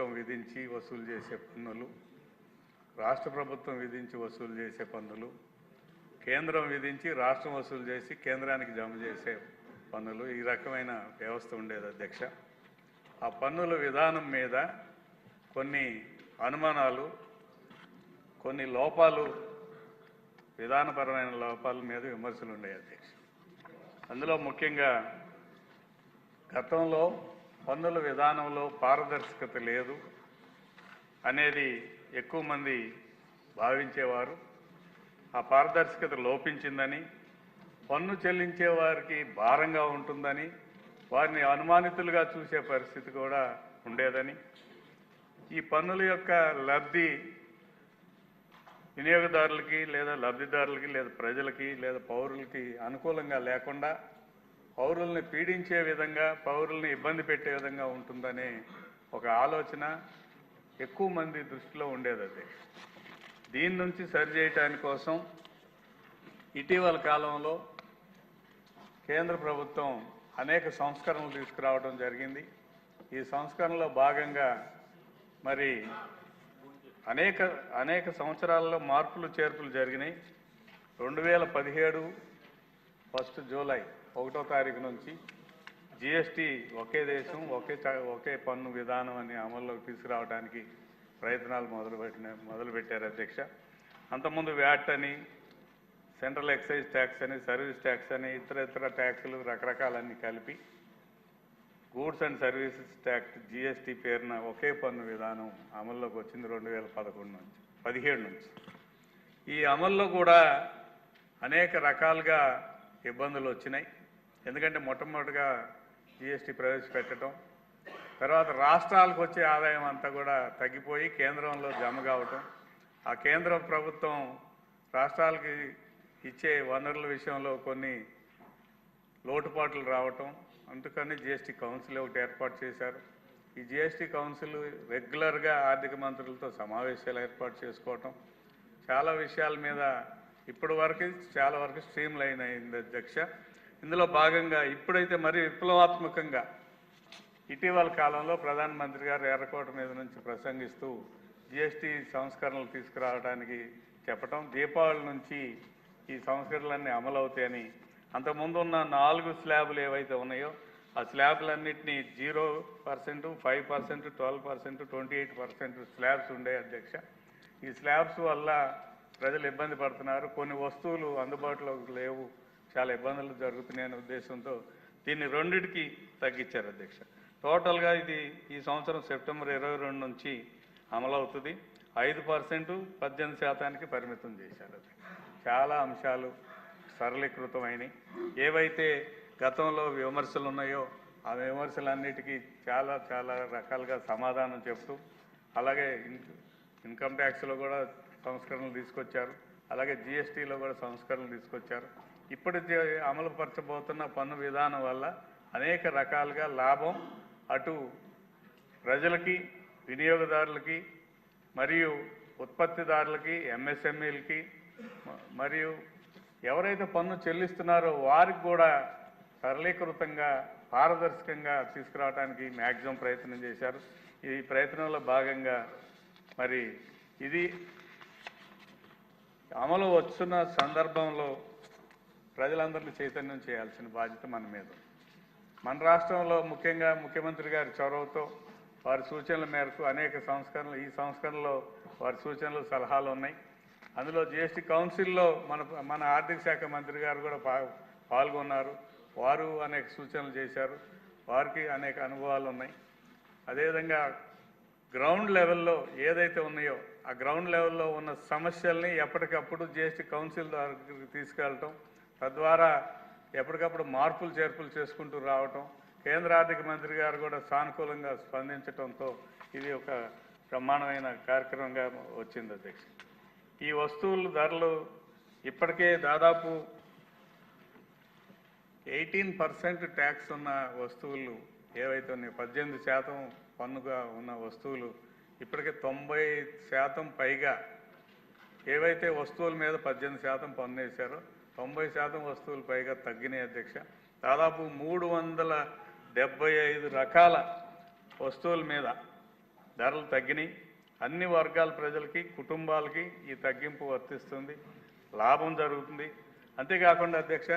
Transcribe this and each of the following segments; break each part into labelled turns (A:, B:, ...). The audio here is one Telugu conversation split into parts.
A: ప్రభుత్వం విధించి వసూలు చేసే పన్నులు రాష్ట్ర ప్రభుత్వం విధించి వసూలు చేసే పన్నులు కేంద్రం విధించి రాష్ట్రం వసూలు చేసి కేంద్రానికి జమ చేసే పన్నులు ఈ రకమైన వ్యవస్థ ఉండేది అధ్యక్ష. ఆ పన్నుల విధానం మీద కొన్ని అనుమానాలు కొన్ని లోపాలు విధానపరమైన లోపాల మీద విమర్శలు ఉన్నాయి అధ్యక్ష. అందులో ముఖ్యంగా గతంలో పన్నుల విధానంలో పారదర్శకత లేదు అనేది ఎక్కువ మంది భావించేవారు. ఆ పారదర్శకత లోపించిందని పన్ను చెల్లించే వారికి భారంగా ఉంటుందని వారిని అనుమానితులుగా చూసే పరిస్థితి కూడా ఉండేదని. ఈ పన్నుల యొక్క లబ్ధి వినియోగదారులకి లేదా లబ్ధిదారులకి లేదా ప్రజలకి లేదా పౌరులకి అనుకూలంగా లేకుండా పౌరుల్ని పీడించే విధంగా పౌరుల్ని ఇబ్బంది పెట్టే విధంగా ఉంటుందనే ఒక ఆలోచన ఎక్కువ మంది దృష్టిలో ఉండేది అది. దీని నుంచి సరిచేయటానికి కోసం ఇటీవల కాలంలో కేంద్ర ప్రభుత్వం అనేక సంస్కరణలు తీసుకురావడం జరిగింది. ఈ సంస్కరణలో భాగంగా మరి అనేక అనేక సంవత్సరాల్లో మార్పులు చేర్పులు జరిగినాయి. రెండు వేల పదిహేడు ఫస్ట్ జూలై ఒకటో తారీఖు నుంచి జిఎస్టి ఒకే దేశం ఒకే చ- ఒకే పన్ను విధానం అని అమల్లోకి తీసుకురావడానికి ప్రయత్నాలు మొదలుపెట్టిన మొదలుపెట్టారు అధ్యక్ష. అంతకుముందు వ్యాట్ అని సెంట్రల్ ఎక్సైజ్ ట్యాక్స్ అని సర్వీస్ ట్యాక్స్ అని ఇతర ఇతర ట్యాక్సులు రకరకాలన్నీ కలిపి goods and services tax GST పేరున ఒకే పన్ను విధానం అమల్లోకి వచ్చింది రెండు వేల పదకొండు నుంచి పదిహేడు నుంచి. ఈ అమల్లో కూడా అనేక రకాలుగా ఇబ్బందులు వచ్చినాయి. ఎందుకంటే మొట్టమొదటిగా జిఎస్టీ ప్రవేశపెట్టడం తర్వాత రాష్ట్రాలకు వచ్చే ఆదాయం అంతా కూడా తగ్గిపోయి కేంద్రంలో జమ కావటం. ఆ కేంద్ర ప్రభుత్వం రాష్ట్రాలకి ఇచ్చే వనరుల విషయంలో కొన్ని లోటుపాట్లు రావటం. అందుకని జిఎస్టీ కౌన్సిల్ ఒకటి ఏర్పాటు చేశారు. ఈ జిఎస్టీ కౌన్సిల్ రెగ్యులర్గా ఆర్థిక మంత్రులతో సమావేశాలు ఏర్పాటు చేసుకోవటం. చాలా విషయాల మీద ఇప్పటి వరకు చాలా వరకు స్ట్రీమ్ లైన్ అయింది అధ్యక్ష. ఇందులో భాగంగా ఇప్పుడైతే మరి విప్లవాత్మకంగా ఇటీవల కాలంలో ప్రధానమంత్రి గారు ఎర్రకోట మీద నుంచి ప్రసంగిస్తూ జిఎస్టీ సంస్కరణలు తీసుకురావడానికి చెప్పటం దీపావళి నుంచి ఈ సంస్కరణలన్నీ అమలవుతాయని అంతకుముందు ఉన్న నాలుగు స్లాబులు ఏవైతే ఉన్నాయో ఆ స్లాబ్లన్నింటినీ zero percent five percent twelve percent twenty eight percent slabs ఉండే అధ్యక్ష. ఈ స్లాబ్స్ వల్ల ప్రజలు ఇబ్బంది పడుతున్నారు. కొన్ని వస్తువులు అందుబాటులోకి లేవు. చాలా ఇబ్బందులు జరుగుతున్నాయనే ఉద్దేశంతో దీన్ని రెండిటికి తగ్గించారు అధ్యక్ష. టోటల్గా ఇది ఈ సంవత్సరం సెప్టెంబర్ ఇరవై రెండు నుంచి అమలవుతుంది ఐదు పర్సెంట్ పద్దెనిమిది శాతానికి పరిమితం చేశారు అది చాలా అంశాలు సరళీకృతమైనవి ఏవైతే గతంలో విమర్శలు ఉన్నాయో ఆ విమర్శలన్నిటికీ చాలా చాలా రకాలుగా సమాధానం చెప్తూ అలాగే ఇన్- ఇన్కమ్ ట్యాక్స్లో కూడా సంస్కరణలు తీసుకొచ్చారు. అలాగే జిఎస్టీలో కూడా సంస్కరణలు తీసుకొచ్చారు. ఇప్పుడు అమలుపరచబోతున్న పన్ను విధానం వల్ల అనేక రకాలుగా లాభం అటు ప్రజలకి వినియోగదారులకి మరియు ఉత్పత్తిదారులకి ఎంఎస్ఎంఈలకి మరియు ఎవరైతే పన్ను చెల్లిస్తున్నారో వారికి కూడా సరళీకృతంగా పారదర్శకంగా తీసుకురావడానికి మ్యాక్సిమం ప్రయత్నం చేశారు. ఈ ప్రయత్నంలో భాగంగా మరి ఇది అమలు వస్తున్న సందర్భంలో ప్రజలందరినీ చైతన్యం చేయాల్సిన బాధ్యత మన మీద మన రాష్ట్రంలో ముఖ్యంగా ముఖ్యమంత్రి గారి చొరవతో వారి సూచనల మేరకు అనేక సంస్కరణలు ఈ సంస్కరణలో వారి సూచనలు సలహాలు ఉన్నాయి. అందులో జిఎస్టీ కౌన్సిల్లో మన మన ఆర్థిక శాఖ మంత్రి గారు కూడా పా- పాల్గొన్నారు. వారు అనేక సూచనలు చేశారు. వారికి అనేక అనుభవాలు ఉన్నాయి. అదేవిధంగా గ్రౌండ్ లెవెల్లో ఏదైతే ఉన్నాయో ఆ గ్రౌండ్ లెవెల్లో ఉన్న సమస్యల్ని ఎప్పటికప్పుడు జిఎస్టీ కౌన్సిల్ దగ్గరికి తీసుకెళ్ళటం తద్వారా ఎప్పటికప్పుడు మార్పులు చేర్పులు చేసుకుంటూ రావటం కేంద్ర ఆర్థిక మంత్రి గారు కూడా సానుకూలంగా స్పందించడంతో ఇది ఒక బ్రహ్మాండమైన కార్యక్రమంగా వచ్చింది అధ్యక్ష. ఈ వస్తువుల ధరలు ఇప్పటికే దాదాపు ఎయిటీన్ పర్సెంట్ ట్యాక్స్ ఉన్న వస్తువులు ఏవైతే ఉన్నాయో పద్దెనిమిది శాతం పన్నుగా ఉన్న వస్తువులు ఇప్పటికే తొంభై శాతం పైగా ఏవైతే వస్తువుల మీద పద్దెనిమిది శాతం పన్ను వేశారో తొంభై శాతం వస్తువులు పైగా తగ్గినాయి అధ్యక్ష. దాదాపు మూడు వందల డెబ్బై ఐదు రకాల వస్తువుల మీద ధరలు తగ్గినాయి. అన్ని వర్గాల ప్రజలకి కుటుంబాలకి ఈ తగ్గింపు వర్తిస్తుంది లాభం జరుగుతుంది. అంతేకాకుండా అధ్యక్ష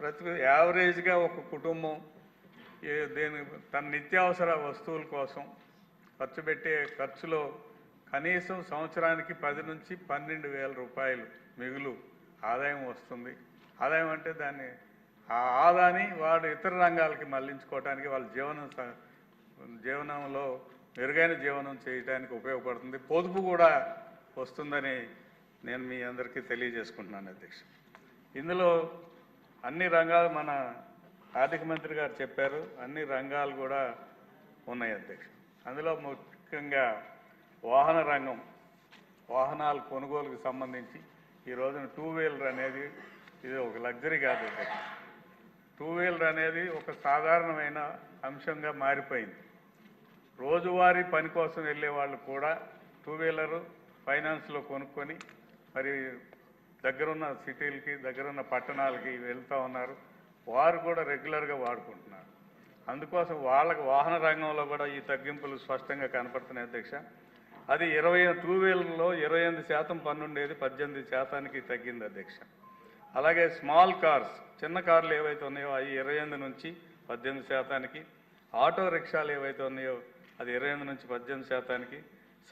A: ప్రతి యావరేజ్గా ఒక కుటుంబం దేని తన నిత్యావసర వస్తువుల కోసం ఖర్చు పెట్టే ఖర్చులో కనీసం సంవత్సరానికి పది నుంచి పన్నెండు వేల రూపాయలు మిగులు ఆదాయం వస్తుంది. ఆదాయం అంటే దాన్ని ఆ ఆదాన్ని వాడు ఇతర రంగాలకి మళ్ళించుకోవటానికి వాళ్ళ జీవనం జీవనంలో మెరుగైన జీవనం చేయడానికి ఉపయోగపడుతుంది. పొదుపు కూడా వస్తుందని నేను మీ అందరికీ తెలియజేసుకుంటున్నాను అధ్యక్ష. ఇందులో అన్ని రంగాలు మన ఆర్థిక మంత్రి గారు చెప్పారు. అన్ని రంగాలు కూడా ఉన్నాయి అధ్యక్ష. అందులో ముఖ్యంగా వాహన రంగం వాహనాల కొనుగోలుకు సంబంధించి ఈ రోజున టూ వీలర్ అనేది ఇది ఒక లగ్జరీ కాదు. టూ వీలర్ అనేది ఒక సాధారణమైన అంశంగా మారిపోయింది. రోజువారీ పని కోసం వెళ్ళే వాళ్ళు కూడా టూ వీలరు ఫైనాన్స్లో కొనుక్కొని మరి దగ్గరున్న సిటీలకి దగ్గరున్న పట్టణాలకి వెళ్తూ ఉన్నారు. వారు కూడా రెగ్యులర్గా వాడుకుంటున్నారు. అందుకోసం వాళ్ళకి వాహన రంగంలో కూడా ఈ తగ్గింపులు స్పష్టంగా కనపడుతున్నాయి అధ్యక్ష. అది ఇరవై టూ వీలర్లో ఇరవై ఎనిమిది శాతం పన్నుండేది పద్దెనిమిది శాతానికి తగ్గింది అధ్యక్ష. అలాగే స్మాల్ కార్స్ చిన్న కార్లు ఏవైతే ఉన్నాయో అవి ఇరవై ఎనిమిది నుంచి పద్దెనిమిది శాతానికి ఆటో రిక్షాలు ఏవైతే ఉన్నాయో అది ఇరవై ఎనిమిది నుంచి పద్దెనిమిది శాతానికి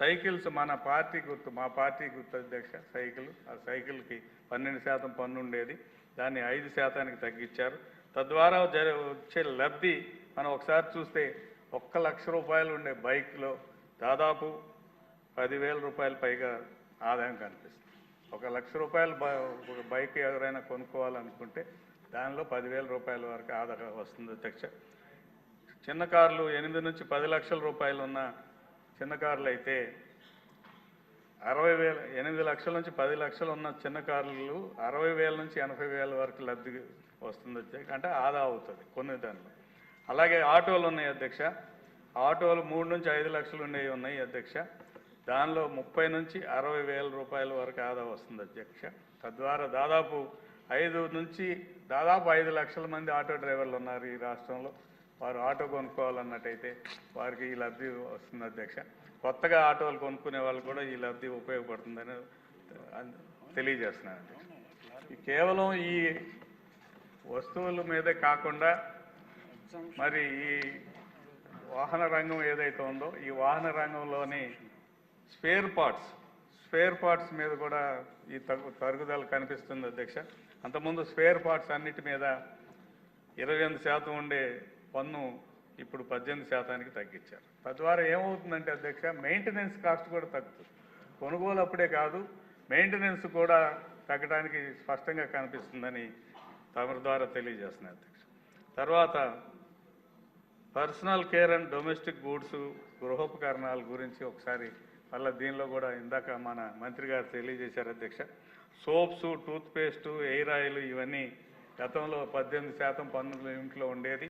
A: సైకిల్స్ మన పార్టీ గుర్తు మా పార్టీ గుర్తు అధ్యక్ష సైకిల్ ఆ సైకిల్కి పన్నెండు శాతం పన్ను ఉండేది దాన్ని ఐదు శాతానికి తగ్గించారు. తద్వారా జరి వచ్చే లబ్ధి మనం ఒకసారి చూస్తే ఒక్క లక్ష రూపాయలు ఉండే బైక్లో దాదాపు పదివేల రూపాయల పైగా ఆదాయం కనిపిస్తుంది. ఒక లక్ష రూపాయల ఒక బైక్ ఎవరైనా కొనుక్కోవాలనుకుంటే దానిలో పదివేల రూపాయల వరకు ఆదాయం వస్తుంది అధ్యక్ష. చిన్న కార్లు ఎనిమిది నుంచి పది లక్షల రూపాయలు ఉన్న చిన్న కార్లు అయితే అరవై వేల ఎనిమిది లక్షల నుంచి పది లక్షలు ఉన్న చిన్న కార్లు అరవై వేల నుంచి ఎనభై వేల వరకు లబ్ధి వస్తుంది అధ్యక్ష అంటే ఆదా అవుతుంది కొన్ని దానిలో. అలాగే ఆటోలు ఉన్నాయి అధ్యక్ష. ఆటోలు మూడు నుంచి ఐదు లక్షలు ఉండేవి ఉన్నాయి అధ్యక్ష. దానిలో ముప్పై నుంచి అరవై వేల రూపాయల వరకు ఆదా వస్తుంది అధ్యక్ష. తద్వారా దాదాపు ఐదు నుంచి దాదాపు ఐదు లక్షల మంది ఆటో డ్రైవర్లు ఉన్నారు ఈ రాష్ట్రంలో. వారు ఆటో కొనుక్కోవాలన్నట్టయితే వారికి ఈ లబ్ధి వస్తుంది అధ్యక్ష. కొత్తగా ఆటోలు కొనుక్కునే వాళ్ళు కూడా ఈ లబ్ధి ఉపయోగపడుతుందని తెలియజేస్తున్నాను అధ్యక్ష. కేవలం ఈ వస్తువుల మీదే కాకుండా మరి ఈ వాహన రంగం ఏదైతే ఉందో ఈ వాహన రంగంలోని స్పేర్ పార్ట్స్. స్పేర్ పార్ట్స్ మీద కూడా ఈ తగ్గు తరుగుదల కనిపిస్తుంది అధ్యక్ష. అంతకుముందు స్పేర్ పార్ట్స్ అన్నిటి మీద ఇరవై ఎనిమిది శాతం ఉండే పన్ను ఇప్పుడు పద్దెనిమిది శాతానికి తగ్గించారు. తద్వారా ఏమవుతుందంటే అధ్యక్ష మెయింటెనెన్స్ కాస్ట్ కూడా తగ్గుతుంది. కొనుగోలు అప్పుడే కాదు మెయింటెనెన్స్ కూడా తగ్గడానికి స్పష్టంగా కనిపిస్తుందని తమరి ద్వారా తెలియజేస్తున్నాయి అధ్యక్ష. తర్వాత personal care and domestic goods గృహోపకరణాల గురించి ఒకసారి మళ్ళీ దీనిలో కూడా ఇందాక మన మంత్రి గారు తెలియజేశారు అధ్యక్ష. సోప్స్ టూత్పేస్టు ఎయిర్ ఆయిల్ ఇవన్నీ గతంలో పద్దెనిమిది శాతం పన్నులు ఇంట్లో ఉండేది.